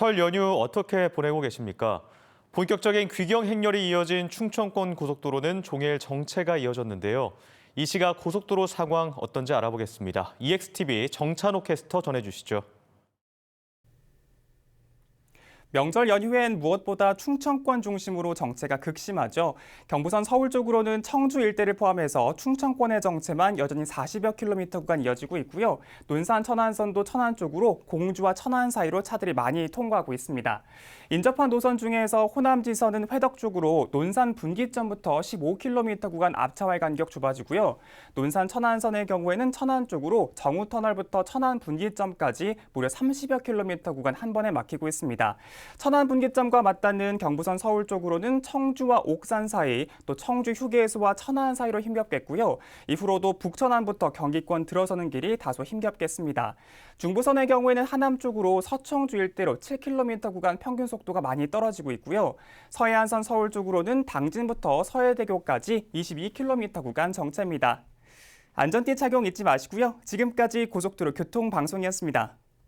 설 연휴 어떻게 보내고 계십니까? 본격적인 귀경 행렬이 이어진 충청권 고속도로는 종일 정체가 이어졌는데요. 이 시각 고속도로 상황 어떤지 알아보겠습니다. EXTV 정찬호 캐스터 전해주시죠. 명절 연휴엔 무엇보다 충청권 중심으로 정체가 극심하죠. 경부선 서울 쪽으로는 청주 일대를 포함해서 충청권의 정체만 여전히 40여 킬로미터 구간 이어지고 있고요. 논산 천안선도 천안 쪽으로 공주와 천안 사이로 차들이 많이 통과하고 있습니다. 인접한 노선 중에서 호남지선은 회덕 쪽으로 논산 분기점부터 15킬로미터 구간 앞차와의 간격 좁아지고요. 논산 천안선의 경우에는 천안 쪽으로 정우터널부터 천안 분기점까지 무려 30여 킬로미터 구간 한 번에 막히고 있습니다. 천안 분기점과 맞닿는 경부선 서울 쪽으로는 청주와 옥산 사이, 또 청주 휴게소와 천안 사이로 힘겹겠고요. 이후로도 북천안부터 경기권 들어서는 길이 다소 힘겹겠습니다. 중부선의 경우에는 하남 쪽으로 서청주 일대로 7km 구간 평균 속도가 많이 떨어지고 있고요. 서해안선 서울 쪽으로는 당진부터 서해대교까지 22km 구간 정체입니다. 안전띠 착용 잊지 마시고요. 지금까지 고속도로 교통방송이었습니다.